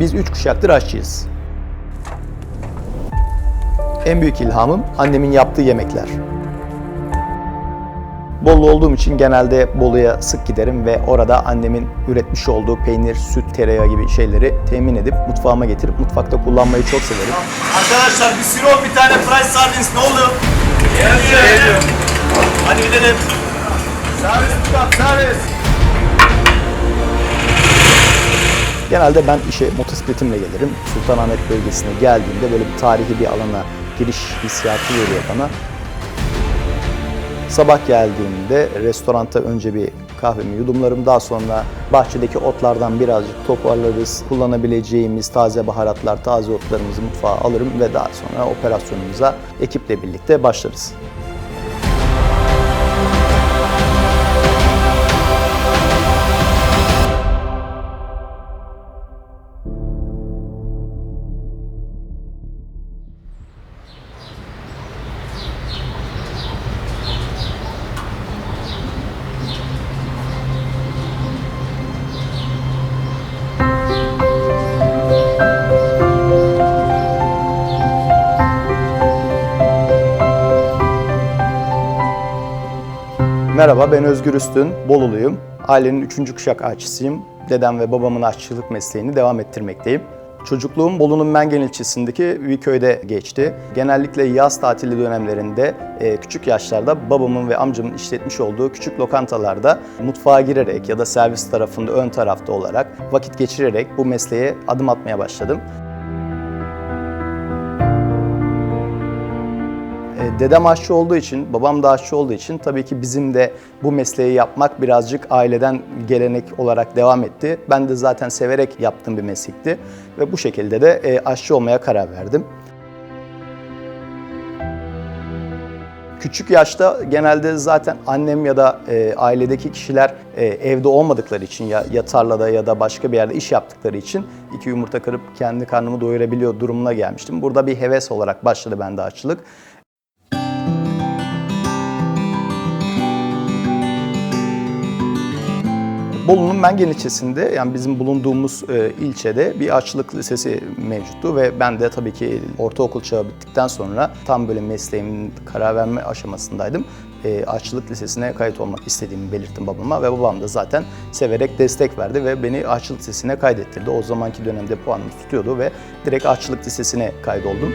Biz üç kuşaktır aşçıyız. En büyük ilhamım annemin yaptığı yemekler. Bolu olduğum için genelde Bolu'ya sık giderim ve orada annemin üretmiş olduğu peynir, süt, tereyağı gibi şeyleri temin edip mutfağıma getirip mutfakta kullanmayı çok severim. Arkadaşlar bir sirop bir tane fries sardines ne oldu? Geliyor. Hadi gidelim. Servis tutak servis. Genelde ben işe motosikletimle gelirim. Sultanahmet bölgesine geldiğimde böyle bir tarihi bir alana giriş hissiyatı veriyor bana. Sabah geldiğimde restoranta önce bir kahvemi yudumlarım. Daha sonra bahçedeki otlardan birazcık toparlarız. Kullanabileceğimiz taze baharatlar, taze otlarımızı mutfağa alırım ve daha sonra operasyonumuza ekiple birlikte başlarız. Özgür Üstün, Boluluyum. Ailenin üçüncü kuşak aşçısıyım. Dedem ve babamın aşçılık mesleğini devam ettirmekteyim. Çocukluğum Bolu'nun Mengen ilçesindeki bir köyde geçti. Genellikle yaz tatili dönemlerinde e, küçük yaşlarda babamın ve amcamın işletmiş olduğu küçük lokantalarda mutfağa girerek ya da servis tarafında ön tarafta olarak vakit geçirerek bu mesleğe adım atmaya başladım. Dedem aşçı olduğu için, babam da aşçı olduğu için tabii ki bizim de bu mesleği yapmak birazcık aileden gelenek olarak devam etti. Ben de zaten severek yaptığım bir meslekti ve bu şekilde de e, aşçı olmaya karar verdim. Küçük yaşta genelde zaten annem ya da e, ailedeki kişiler e, evde olmadıkları için ya, ya tarlada ya da başka bir yerde iş yaptıkları için iki yumurta kırıp kendi karnımı doyurabiliyor durumuna gelmiştim. Burada bir heves olarak başladı bende aşçılık. Bolu'nun Mengen ilçesinde yani bizim bulunduğumuz e, ilçede bir aşçılık lisesi mevcuttu ve ben de tabii ki ortaokul çağı bittikten sonra tam böyle mesleğimin karar verme aşamasındaydım. E, aşçılık lisesine kayıt olmak istediğimi belirttim babama ve babam da zaten severek destek verdi ve beni aşçılık lisesine kaydettirdi. O zamanki dönemde puanım tutuyordu ve direkt aşçılık lisesine kaydoldum.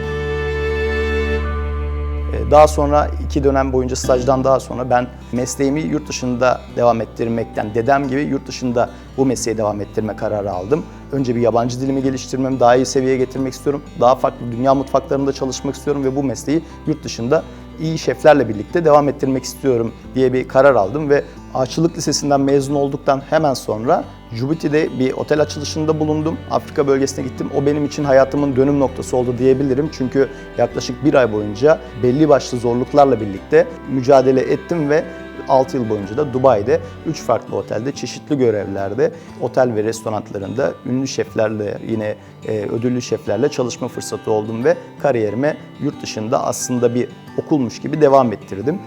Daha sonra iki dönem boyunca stajdan daha sonra ben mesleğimi yurt dışında devam ettirmekten, dedem gibi yurt dışında bu mesleği devam ettirme kararı aldım. Önce bir yabancı dilimi geliştirmem, daha iyi seviyeye getirmek istiyorum. Daha farklı dünya mutfaklarında çalışmak istiyorum ve bu mesleği yurt dışında iyi şeflerle birlikte devam ettirmek istiyorum diye bir karar aldım ve Aşçılık Lisesi'nden mezun olduktan hemen sonra Djibouti'de bir otel açılışında bulundum. Afrika bölgesine gittim. O benim için hayatımın dönüm noktası oldu diyebilirim. Çünkü yaklaşık bir ay boyunca belli başlı zorluklarla birlikte mücadele ettim ve 6 yıl boyunca da Dubai'de 3 farklı otelde çeşitli görevlerde otel ve restoranlarında ünlü şeflerle yine e, ödüllü şeflerle çalışma fırsatı oldum ve kariyerime yurt dışında aslında bir okulmuş gibi devam ettirdim.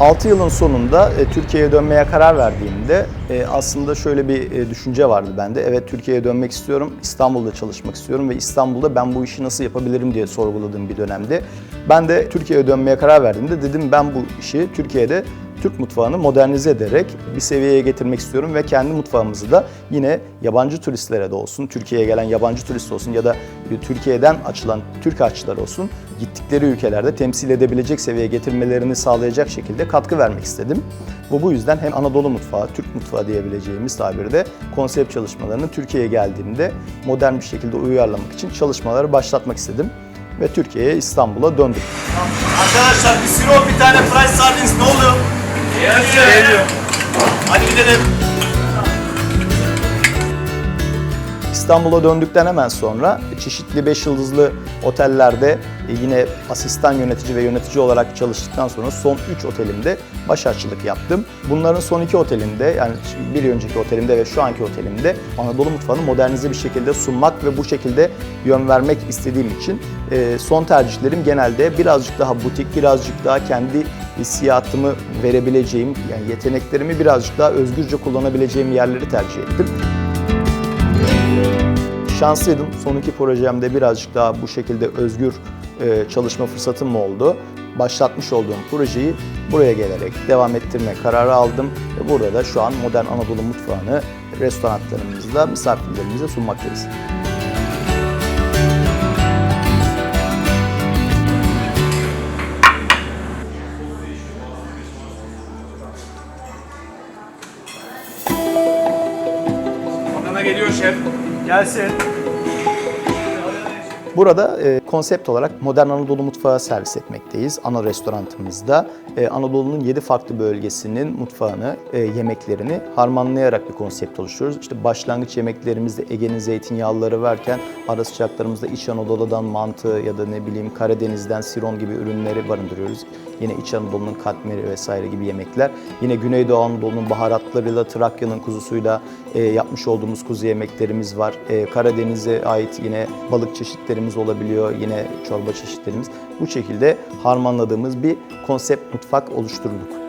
6 yılın sonunda e, Türkiye'ye dönmeye karar verdiğimde e, aslında şöyle bir e, düşünce vardı bende. Evet Türkiye'ye dönmek istiyorum, İstanbul'da çalışmak istiyorum ve İstanbul'da ben bu işi nasıl yapabilirim diye sorguladığım bir dönemde. Ben de Türkiye'ye dönmeye karar verdiğimde dedim ben bu işi Türkiye'de Türk mutfağını modernize ederek bir seviyeye getirmek istiyorum ve kendi mutfağımızı da yine yabancı turistlere de olsun, Türkiye'ye gelen yabancı turist olsun ya da Türkiye'den açılan Türk aşçılar olsun gittikleri ülkelerde temsil edebilecek seviyeye getirmelerini sağlayacak şekilde katkı vermek istedim. Bu bu yüzden hem Anadolu mutfağı, Türk mutfağı diyebileceğimiz tabirde konsept çalışmalarını Türkiye'ye geldiğimde modern bir şekilde uyarlamak için çalışmaları başlatmak istedim ve Türkiye'ye İstanbul'a döndüm. Arkadaşlar bir sirop bir tane fries sardines ne oldu? Geliyor. Hadi gidelim. İstanbul'a döndükten hemen sonra çeşitli 5 yıldızlı otellerde e, yine asistan yönetici ve yönetici olarak çalıştıktan sonra son 3 otelimde başarçılık yaptım. Bunların son 2 otelinde yani bir önceki otelimde ve şu anki otelimde Anadolu mutfağını modernize bir şekilde sunmak ve bu şekilde yön vermek istediğim için e, son tercihlerim genelde birazcık daha butik, birazcık daha kendi hissiyatımı verebileceğim, yani yeteneklerimi birazcık daha özgürce kullanabileceğim yerleri tercih ettim. Şanslıydım. Son iki projemde birazcık daha bu şekilde özgür e, çalışma fırsatım oldu. Başlatmış olduğum projeyi buraya gelerek devam ettirme kararı aldım. Ve burada da şu an modern Anadolu mutfağını restoranlarımızda misafirlerimize sunmaktayız. Adana geliyor şef. Gelsin. Burada e, konsept olarak modern Anadolu mutfağı servis etmekteyiz ana restoranımızda. E, Anadolu'nun 7 farklı bölgesinin mutfağını, e, yemeklerini harmanlayarak bir konsept oluşturuyoruz. İşte başlangıç yemeklerimizde Ege'nin zeytinyağlıları varken ara sıcaklarımızda İç Anadolu'dan mantı ya da ne bileyim Karadeniz'den siron gibi ürünleri barındırıyoruz. Yine İç Anadolu'nun katmeri vesaire gibi yemekler. Yine Güneydoğu Anadolu'nun baharatlarıyla, Trakya'nın kuzusuyla e, yapmış olduğumuz kuzu yemeklerimiz var. E, Karadeniz'e ait yine balık çeşitlerimiz olabiliyor, yine çorba çeşitlerimiz. Bu şekilde harmanladığımız bir konsept mutfak oluşturduk.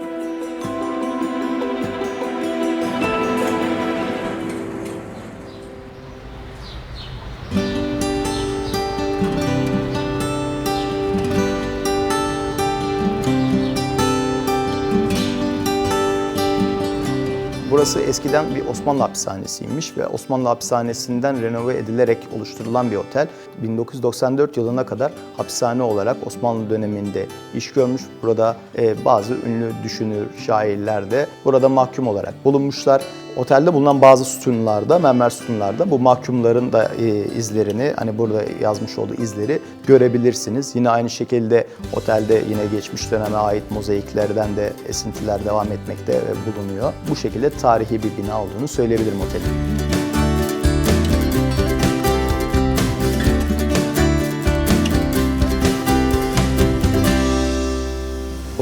Burası eskiden bir Osmanlı hapishanesiymiş ve Osmanlı hapishanesinden renove edilerek oluşturulan bir otel. 1994 yılına kadar hapishane olarak Osmanlı döneminde iş görmüş. Burada e, bazı ünlü düşünür, şairler de burada mahkum olarak bulunmuşlar. Otelde bulunan bazı sütunlarda, mermer sütunlarda bu mahkumların da e, izlerini, hani burada yazmış olduğu izleri görebilirsiniz. Yine aynı şekilde otelde yine geçmiş döneme ait mozaiklerden de esintiler devam etmekte ve bulunuyor. Bu şekilde tarihi bir bina olduğunu söyleyebilirim otelin.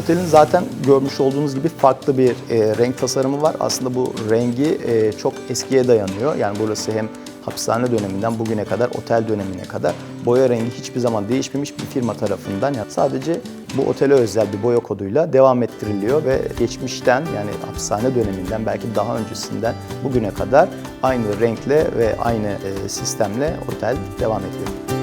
Otelin zaten görmüş olduğunuz gibi farklı bir e, renk tasarımı var. Aslında bu rengi e, çok eskiye dayanıyor. Yani burası hem hapishane döneminden bugüne kadar, otel dönemine kadar boya rengi hiçbir zaman değişmemiş bir firma tarafından. Yani sadece bu otele özel bir boya koduyla devam ettiriliyor ve geçmişten yani hapishane döneminden belki daha öncesinden bugüne kadar aynı renkle ve aynı e, sistemle otel devam ediyor.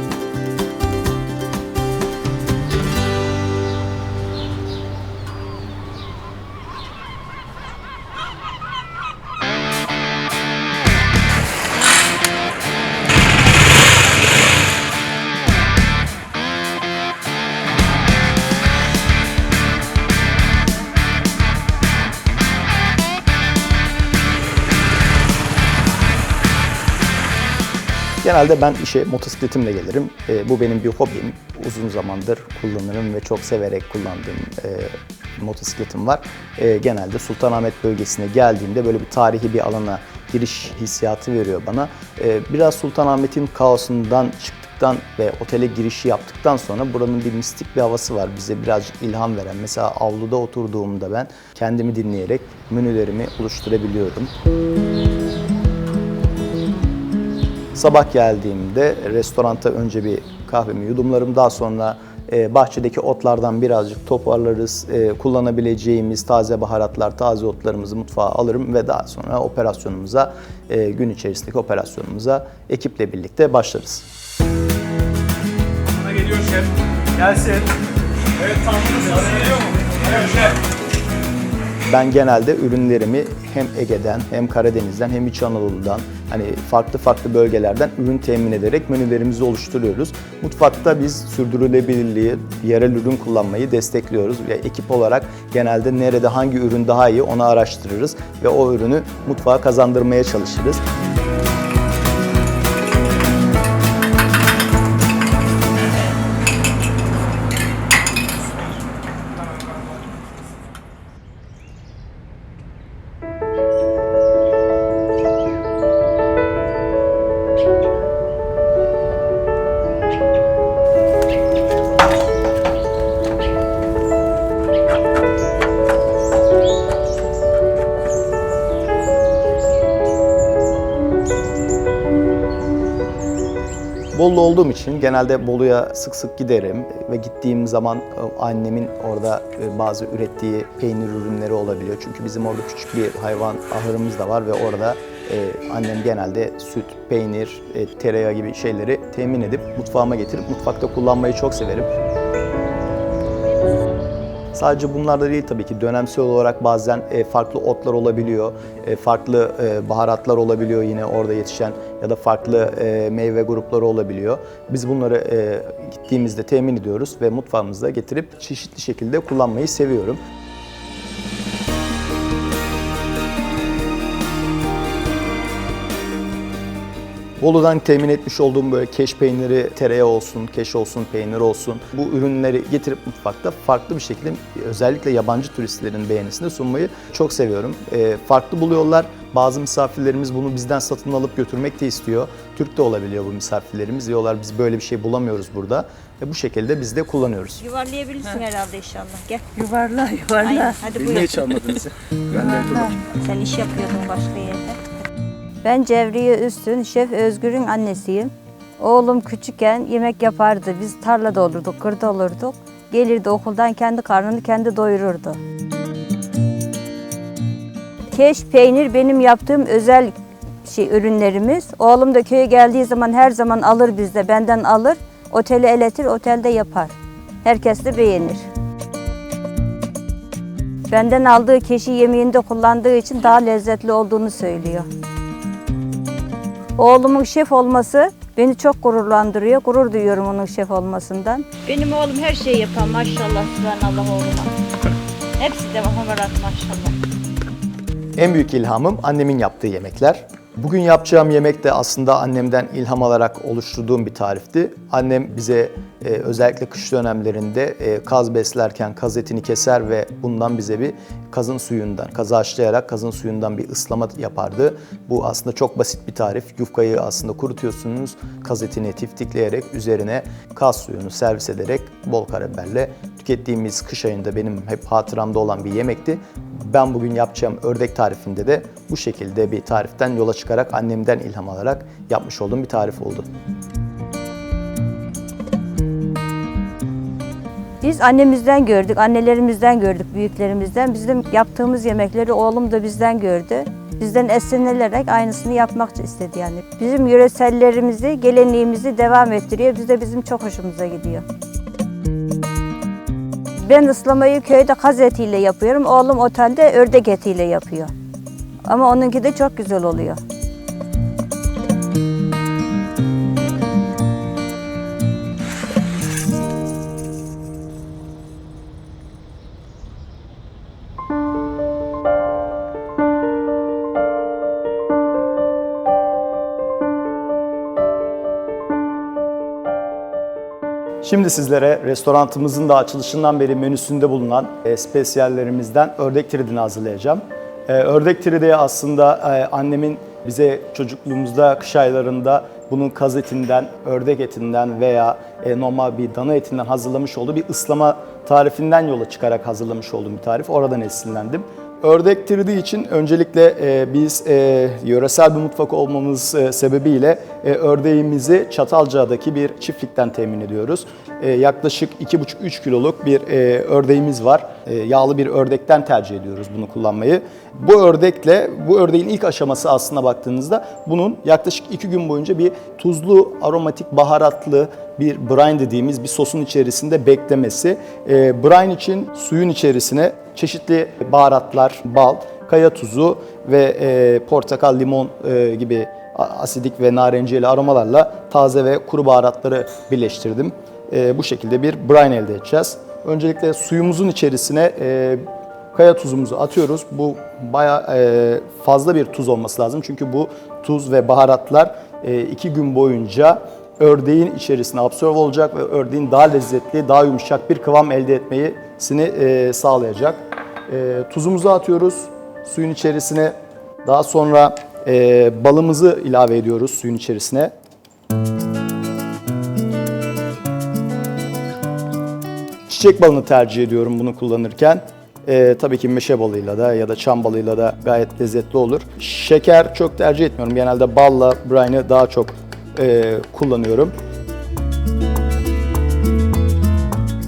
Genelde ben işe motosikletimle gelirim. E, bu benim bir hobim. Uzun zamandır kullanırım ve çok severek kullandığım e, motosikletim var. E, genelde Sultanahmet bölgesine geldiğimde böyle bir tarihi bir alana giriş hissiyatı veriyor bana. E, biraz Sultanahmet'in kaosundan çıktıktan ve otele girişi yaptıktan sonra buranın bir mistik bir havası var. Bize birazcık ilham veren. Mesela avluda oturduğumda ben kendimi dinleyerek menülerimi oluşturabiliyorum. Sabah geldiğimde restoranta önce bir kahvemi yudumlarım. Daha sonra e, bahçedeki otlardan birazcık toparlarız. E, kullanabileceğimiz taze baharatlar, taze otlarımızı mutfağa alırım ve daha sonra operasyonumuza, e, gün içerisindeki operasyonumuza ekiple birlikte başlarız. Adana geliyor şef. Gelsin. Evet nasıl geliyor mu? Evet şef. Ben genelde ürünlerimi hem Ege'den hem Karadeniz'den hem İç Anadolu'dan hani farklı farklı bölgelerden ürün temin ederek menülerimizi oluşturuyoruz. Mutfakta biz sürdürülebilirliği, yerel ürün kullanmayı destekliyoruz ve ekip olarak genelde nerede hangi ürün daha iyi onu araştırırız ve o ürünü mutfağa kazandırmaya çalışırız. Olduğum için genelde Bolu'ya sık sık giderim ve gittiğim zaman e, annemin orada e, bazı ürettiği peynir ürünleri olabiliyor. Çünkü bizim orada küçük bir hayvan ahırımız da var ve orada e, annem genelde süt, peynir, tereyağı gibi şeyleri temin edip mutfağıma getirip mutfakta kullanmayı çok severim. Sadece bunlar da değil tabii ki dönemsel olarak bazen e, farklı otlar olabiliyor, e, farklı e, baharatlar olabiliyor yine orada yetişen ya da farklı meyve grupları olabiliyor. Biz bunları gittiğimizde temin ediyoruz ve mutfağımızda getirip çeşitli şekilde kullanmayı seviyorum. Bolu'dan temin etmiş olduğum böyle keş peyniri, tereyağı olsun, keş olsun, peynir olsun. Bu ürünleri getirip mutfakta farklı bir şekilde özellikle yabancı turistlerin beğenisine sunmayı çok seviyorum. Ee, farklı buluyorlar. Bazı misafirlerimiz bunu bizden satın alıp götürmek de istiyor. Türk de olabiliyor bu misafirlerimiz. Diyorlar biz böyle bir şey bulamıyoruz burada. Ve bu şekilde biz de kullanıyoruz. Yuvarlayabilirsin herhalde inşallah. Gel. Yuvarla yuvarla. Aynen. Hadi buyur. çalmadınız? Sen iş yapıyordun başka yerde. Ben Cevriye Üstün, Şef Özgür'ün annesiyim. Oğlum küçükken yemek yapardı. Biz tarlada olurduk, kırda olurduk. Gelirdi okuldan kendi karnını kendi doyururdu. Keş peynir benim yaptığım özel şey ürünlerimiz. Oğlum da köye geldiği zaman her zaman alır bizde, benden alır. Otele eletir, otelde yapar. Herkes de beğenir. Benden aldığı keşi yemeğinde kullandığı için daha lezzetli olduğunu söylüyor. Oğlumun şef olması beni çok gururlandırıyor. Gurur duyuyorum onun şef olmasından. Benim oğlum her şeyi yapar maşallah subhanallah oğluma. Hepsi de hamarat maşallah. En büyük ilhamım annemin yaptığı yemekler. Bugün yapacağım yemek de aslında annemden ilham alarak oluşturduğum bir tarifti. Annem bize e, özellikle kış dönemlerinde e, kaz beslerken kaz etini keser ve bundan bize bir kazın suyundan, kazı haşlayarak kazın suyundan bir ıslama yapardı. Bu aslında çok basit bir tarif. Yufkayı aslında kurutuyorsunuz, kaz etini tiftikleyerek üzerine kaz suyunu servis ederek bol karabiberle tükettiğimiz kış ayında benim hep hatıramda olan bir yemekti. Ben bugün yapacağım ördek tarifinde de bu şekilde bir tariften yola çıkarak annemden ilham alarak yapmış olduğum bir tarif oldu. Biz annemizden gördük, annelerimizden gördük, büyüklerimizden. Bizim yaptığımız yemekleri oğlum da bizden gördü. Bizden esinlenerek aynısını yapmak istedi yani. Bizim yöresellerimizi, geleneğimizi devam ettiriyor. Biz de bizim çok hoşumuza gidiyor. Ben ıslamayı köyde kaz etiyle yapıyorum. Oğlum otelde ördek etiyle yapıyor. Ama onunki de çok güzel oluyor. Şimdi sizlere restoranımızın da açılışından beri menüsünde bulunan e, spesiyallerimizden ördek tridini hazırlayacağım. E, ördek tridi aslında e, annemin bize çocukluğumuzda kış aylarında bunun kaz etinden, ördek etinden veya e, normal bir dana etinden hazırlamış olduğu bir ıslama tarifinden yola çıkarak hazırlamış olduğum bir tarif. Oradan esinlendim. Ördek tridi için öncelikle e, biz e, yöresel bir mutfak olmamız e, sebebiyle e, ördeğimizi Çatalca'daki bir çiftlikten temin ediyoruz. E, yaklaşık 2,5-3 kiloluk bir e, ördeğimiz var. E, yağlı bir ördekten tercih ediyoruz bunu kullanmayı. Bu ördekle, bu ördeğin ilk aşaması aslına baktığınızda bunun yaklaşık 2 gün boyunca bir tuzlu, aromatik, baharatlı bir brine dediğimiz bir sosun içerisinde beklemesi. E, brine için suyun içerisine çeşitli baharatlar, bal, kaya tuzu ve e, portakal, limon e, gibi asidik ve narenciyeli aromalarla taze ve kuru baharatları birleştirdim. E, bu şekilde bir brine elde edeceğiz. Öncelikle suyumuzun içerisine e, kaya tuzumuzu atıyoruz. Bu bayağı e, fazla bir tuz olması lazım. Çünkü bu tuz ve baharatlar e, iki gün boyunca ördeğin içerisine absorbe olacak ve ördeğin daha lezzetli, daha yumuşak bir kıvam elde etmesini e, sağlayacak. E, tuzumuzu atıyoruz suyun içerisine. Daha sonra e, balımızı ilave ediyoruz suyun içerisine. Çiçek balını tercih ediyorum bunu kullanırken. E, tabii ki meşe balıyla da ya da çam balıyla da gayet lezzetli olur. Şeker çok tercih etmiyorum. Genelde balla brine'ı daha çok e, kullanıyorum.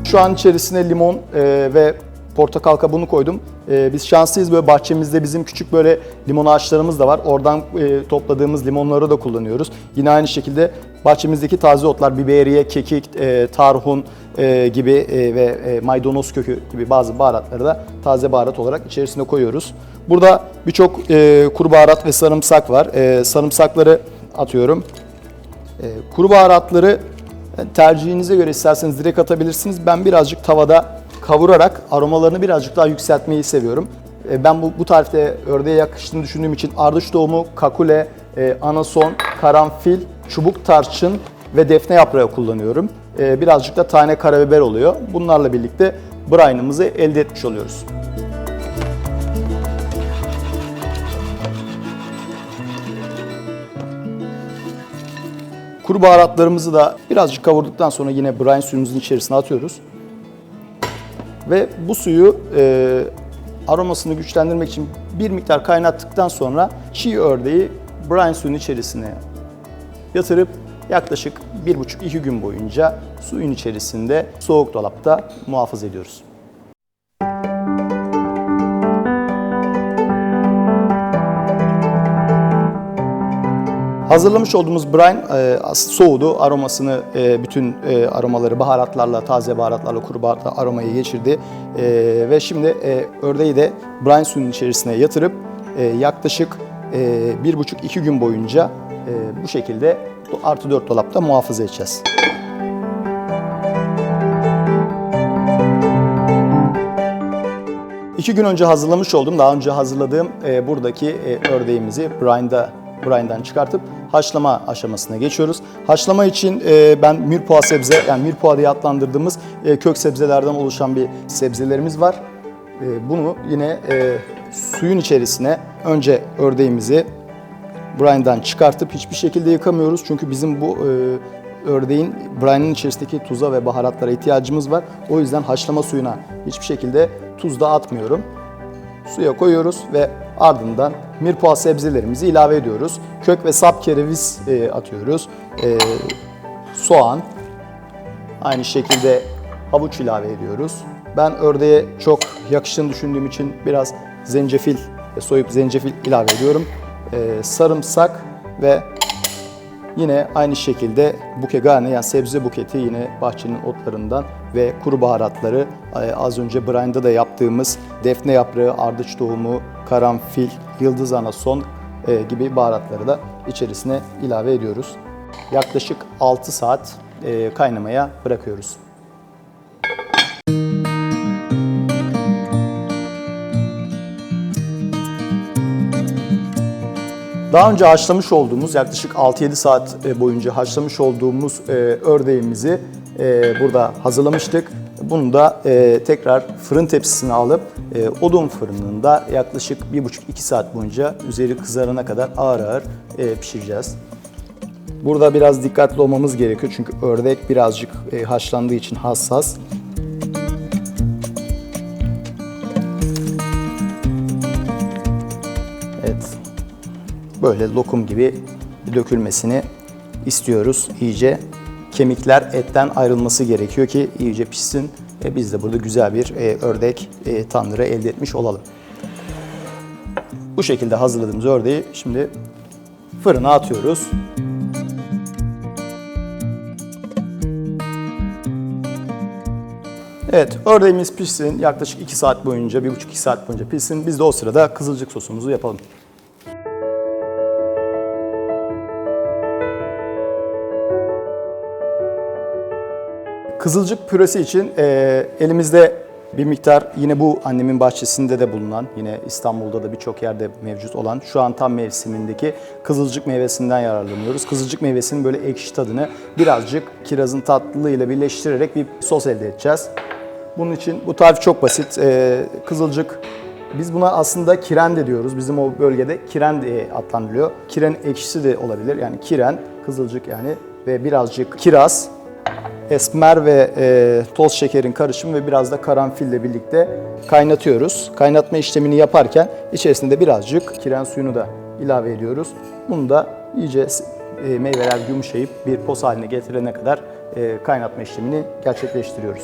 Şu an içerisine limon e, ve portakal kabuğunu koydum. E, biz şanslıyız böyle bahçemizde bizim küçük böyle limon ağaçlarımız da var. Oradan e, topladığımız limonları da kullanıyoruz. Yine aynı şekilde bahçemizdeki taze otlar, biberiye, kekik, e, tarhun e, gibi e, ve e, maydanoz kökü gibi bazı baharatları da taze baharat olarak içerisine koyuyoruz. Burada birçok e, kuru baharat ve sarımsak var. E, sarımsakları atıyorum. E, kuru baharatları e, tercihinize göre isterseniz direkt atabilirsiniz. Ben birazcık tavada kavurarak aromalarını birazcık daha yükseltmeyi seviyorum. E, Ben bu, bu tarifte ördeğe yakıştığını düşündüğüm için ardıç tohumu, kakule, e, anason, karanfil, çubuk tarçın ve defne yaprağı kullanıyorum. E, Birazcık da tane karabiber oluyor. Bunlarla birlikte brine'ımızı elde etmiş oluyoruz. Kuru baharatlarımızı da birazcık kavurduktan sonra yine brine suyumuzun içerisine atıyoruz. Ve bu suyu e, aromasını güçlendirmek için bir miktar kaynattıktan sonra çiğ ördeği brine suyun içerisine yatırıp yaklaşık 1,5-2 gün boyunca suyun içerisinde soğuk dolapta muhafaza ediyoruz. Hazırlamış olduğumuz brine e, soğudu. Aromasını, e, bütün e, aromaları baharatlarla, taze baharatlarla, kuru baharatla aromayı geçirdi. Ve şimdi e, ördeği de brine suyunun içerisine yatırıp yaklaşık e, bir buçuk iki gün boyunca bu şekilde artı 4 dolapta muhafaza edeceğiz. İki gün önce hazırlamış oldum. Daha önce hazırladığım e, buradaki e, ördeğimizi brine'da brine'dan çıkartıp haşlama aşamasına geçiyoruz. Haşlama için e, ben mirpoğa sebze, yani mirpoğa diye adlandırdığımız e, kök sebzelerden oluşan bir sebzelerimiz var. E, bunu yine e, suyun içerisine önce ördeğimizi brine'dan çıkartıp hiçbir şekilde yıkamıyoruz. Çünkü bizim bu e, ördeğin brine'in içerisindeki tuza ve baharatlara ihtiyacımız var. O yüzden haşlama suyuna hiçbir şekilde tuz da atmıyorum. Suya koyuyoruz ve ardından mirpoğa sebzelerimizi ilave ediyoruz. Kök ve sap kereviz e, atıyoruz. E, soğan, aynı şekilde havuç ilave ediyoruz. Ben ördeğe çok yakıştığını düşündüğüm için biraz zencefil, e, soyup zencefil ilave ediyorum. E, sarımsak ve Yine aynı şekilde buke garni yani sebze buketi yine bahçenin otlarından ve kuru baharatları e, az önce brine'da da yaptığımız defne yaprağı, ardıç tohumu, karanfil, yıldız anason e, gibi baharatları da içerisine ilave ediyoruz. Yaklaşık 6 saat e, kaynamaya bırakıyoruz. Daha önce haşlamış olduğumuz yaklaşık 6-7 saat boyunca haşlamış olduğumuz ördeğimizi e, burada hazırlamıştık. Bunu da e, tekrar fırın tepsisine alıp e, odun fırınında yaklaşık 1,5-2 saat boyunca üzeri kızarana kadar ağır ağır pişireceğiz. Burada biraz dikkatli olmamız gerekiyor çünkü ördek birazcık haşlandığı için hassas. Evet, böyle lokum gibi dökülmesini istiyoruz iyice. Kemikler etten ayrılması gerekiyor ki iyice pişsin. E biz de burada güzel bir e, ördek e, tandıra elde etmiş olalım. Bu şekilde hazırladığımız ördeği şimdi fırına atıyoruz. Evet, ördeğimiz pişsin. Yaklaşık 2 saat boyunca, 1,5-2 saat boyunca pişsin. Biz de o sırada kızılcık sosumuzu yapalım. Kızılcık püresi için e, elimizde bir miktar yine bu annemin bahçesinde de bulunan, yine İstanbul'da da birçok yerde mevcut olan şu an tam mevsimindeki kızılcık meyvesinden yararlanıyoruz. Kızılcık meyvesinin böyle ekşi tadını birazcık kirazın tatlılığıyla birleştirerek bir sos elde edeceğiz. Bunun için bu tarif çok basit. E, kızılcık biz buna aslında kiren de diyoruz. Bizim o bölgede kiren diye adlandırılıyor. Kiren ekşisi de olabilir. Yani kiren, kızılcık yani ve birazcık kiraz, esmer ve e, toz şekerin karışımı ve biraz da karanfille birlikte kaynatıyoruz. Kaynatma işlemini yaparken içerisinde birazcık kiren suyunu da ilave ediyoruz. Bunu da iyice e, meyveler yumuşayıp bir pos haline getirene kadar e, kaynatma işlemini gerçekleştiriyoruz.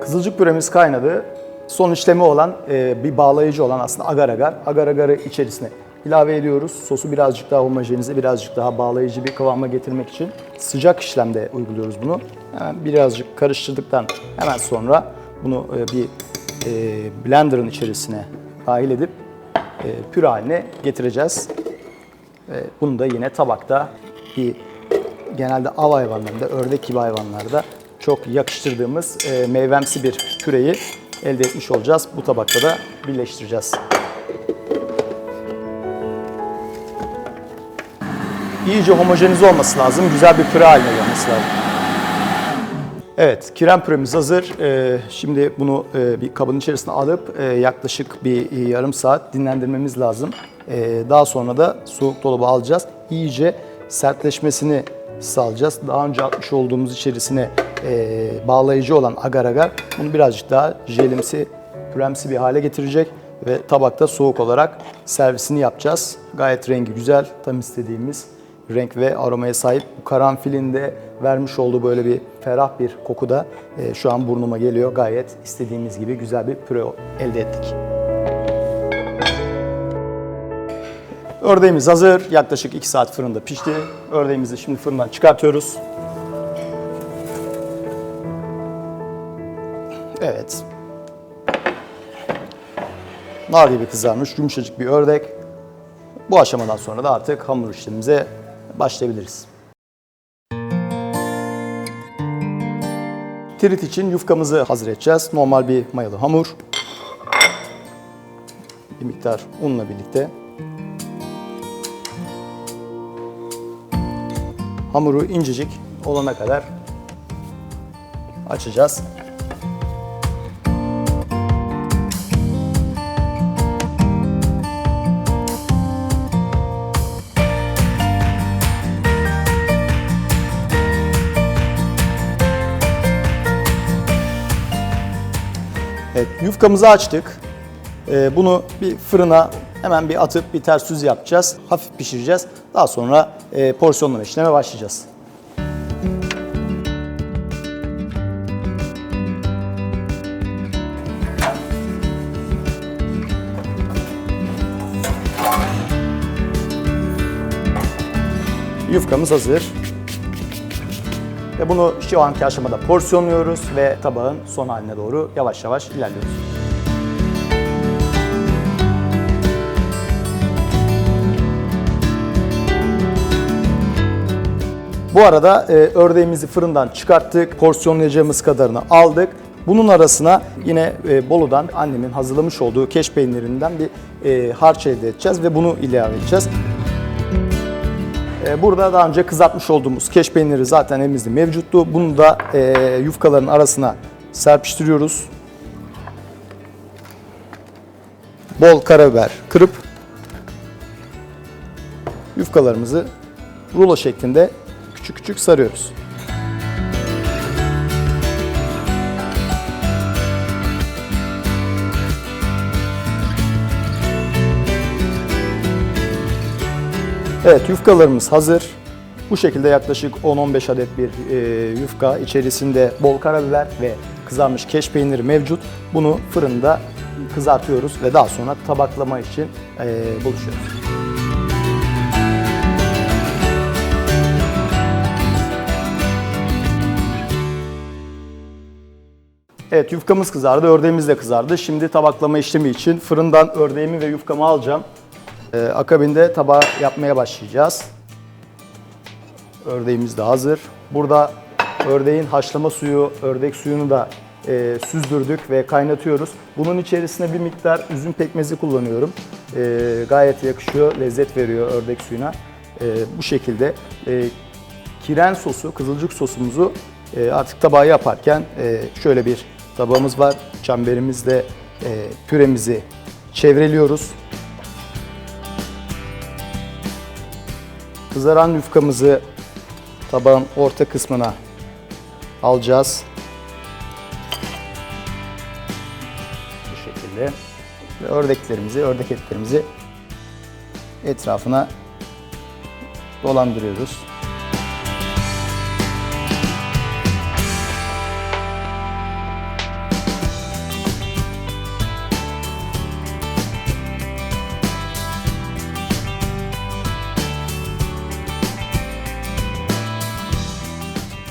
Kızılcık püremiz kaynadı. Son işlemi olan e, bir bağlayıcı olan aslında agar agar. Agar agarı içerisine ilave ediyoruz. Sosu birazcık daha homojenize, birazcık daha bağlayıcı bir kıvama getirmek için sıcak işlemde uyguluyoruz bunu. Hemen birazcık karıştırdıktan hemen sonra bunu e, bir e, blenderın içerisine dahil edip e, püre haline getireceğiz. Bunu da yine tabakta bir genelde av hayvanlarında, ördek gibi hayvanlarda çok yakıştırdığımız meyvemsi bir püreyi elde etmiş olacağız. Bu tabakta da birleştireceğiz. İyice homojenize olması lazım. Güzel bir püre haline gelmesi lazım. Evet, kirem püremiz hazır. Ee, şimdi bunu e, bir kabın içerisine alıp e, yaklaşık bir e, yarım saat dinlendirmemiz lazım. Ee, daha sonra da soğuk dolaba alacağız. İyice sertleşmesini sağlayacağız. Daha önce atmış olduğumuz içerisine bağlayıcı olan agar agar bunu birazcık daha jelimsi, püremsi bir hale getirecek ve tabakta soğuk olarak servisini yapacağız. Gayet rengi güzel, tam istediğimiz renk ve aromaya sahip. Karanfilin de vermiş olduğu böyle bir ferah bir koku da e, şu an burnuma geliyor. Gayet istediğimiz gibi güzel bir püre elde ettik. Ördeğimiz hazır. Yaklaşık 2 saat fırında pişti. Ördeğimizi şimdi fırından çıkartıyoruz. Evet. Nar gibi kızarmış yumuşacık bir ördek. Bu aşamadan sonra da artık hamur işlemimize başlayabiliriz. Tirit için yufkamızı hazır edeceğiz. Normal bir mayalı hamur. Bir miktar unla birlikte. Hamuru incecik olana kadar açacağız. Evet, yufkamızı açtık. Ee, bunu bir fırına hemen bir atıp bir ters düz yapacağız. Hafif pişireceğiz. Daha sonra e, porsiyonlama işleme başlayacağız. Yufkamız hazır. Ve bunu şu anki aşamada porsiyonluyoruz ve tabağın son haline doğru yavaş yavaş ilerliyoruz. Bu arada e, ördeğimizi fırından çıkarttık, porsiyonlayacağımız kadarını aldık. Bunun arasına yine e, Bolu'dan annemin hazırlamış olduğu keş peynirinden bir e, harç elde edeceğiz ve bunu ilave edeceğiz. Ee, Burada daha önce kızartmış olduğumuz keş peyniri zaten elimizde mevcuttu. Bunu da e, yufkaların arasına serpiştiriyoruz. Bol karabiber kırıp yufkalarımızı rulo şeklinde küçük küçük sarıyoruz. Evet yufkalarımız hazır. Bu şekilde yaklaşık 10-15 adet bir e, yufka içerisinde bol karabiber ve kızarmış keş peyniri mevcut. Bunu fırında kızartıyoruz ve daha sonra tabaklama için e, buluşuyoruz. Evet yufkamız kızardı, ördeğimiz de kızardı. Şimdi tabaklama işlemi için fırından ördeğimi ve yufkamı alacağım. Ee, akabinde tabağı yapmaya başlayacağız. Ördeğimiz de hazır. Burada ördeğin haşlama suyu, ördek suyunu da e, süzdürdük ve kaynatıyoruz. Bunun içerisine bir miktar üzüm pekmezi kullanıyorum. E, gayet yakışıyor, lezzet veriyor ördek suyuna. E, bu şekilde e, kiren sosu, kızılcık sosumuzu e, artık tabağı yaparken e, şöyle bir tabağımız var. Çemberimizde e, püremizi çevreliyoruz. Kızaran yufkamızı tabağın orta kısmına alacağız. Bu şekilde. Ve ördeklerimizi, ördek etlerimizi etrafına dolandırıyoruz.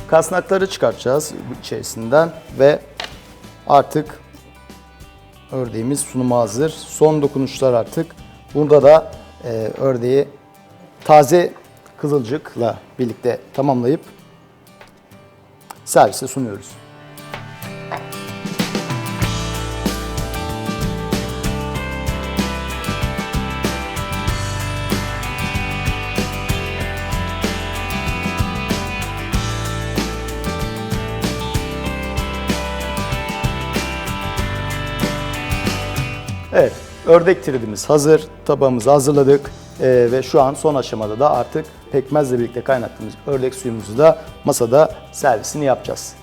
Kasnakları çıkartacağız içerisinden ve artık ördeğimiz sunuma hazır. Son dokunuşlar artık. Burada da e, ördeği taze kızılcıkla birlikte tamamlayıp servise sunuyoruz. Ördek tridimiz hazır. Tabağımızı hazırladık. Ee, ve şu an son aşamada da artık pekmezle birlikte kaynattığımız ördek suyumuzu da masada servisini yapacağız.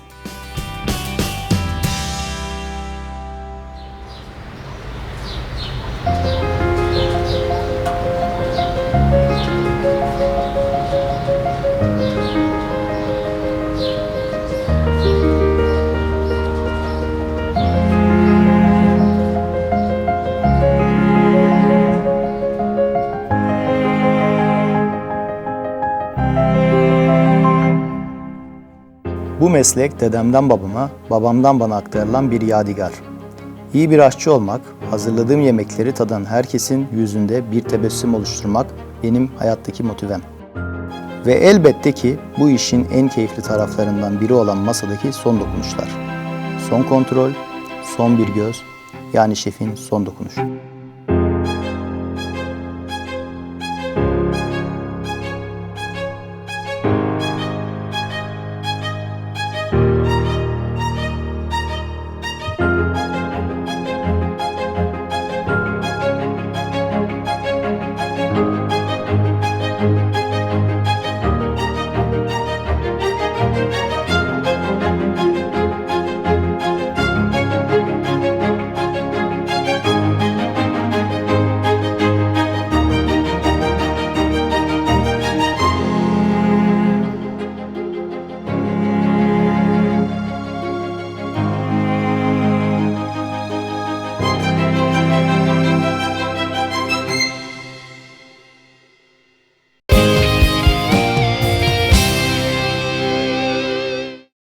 Meslek dedemden babama, babamdan bana aktarılan bir yadigar. İyi bir aşçı olmak, hazırladığım yemekleri tadan herkesin yüzünde bir tebessüm oluşturmak benim hayattaki motivem. Ve elbette ki bu işin en keyifli taraflarından biri olan masadaki son dokunuşlar. Son kontrol, son bir göz, yani şefin son dokunuşu.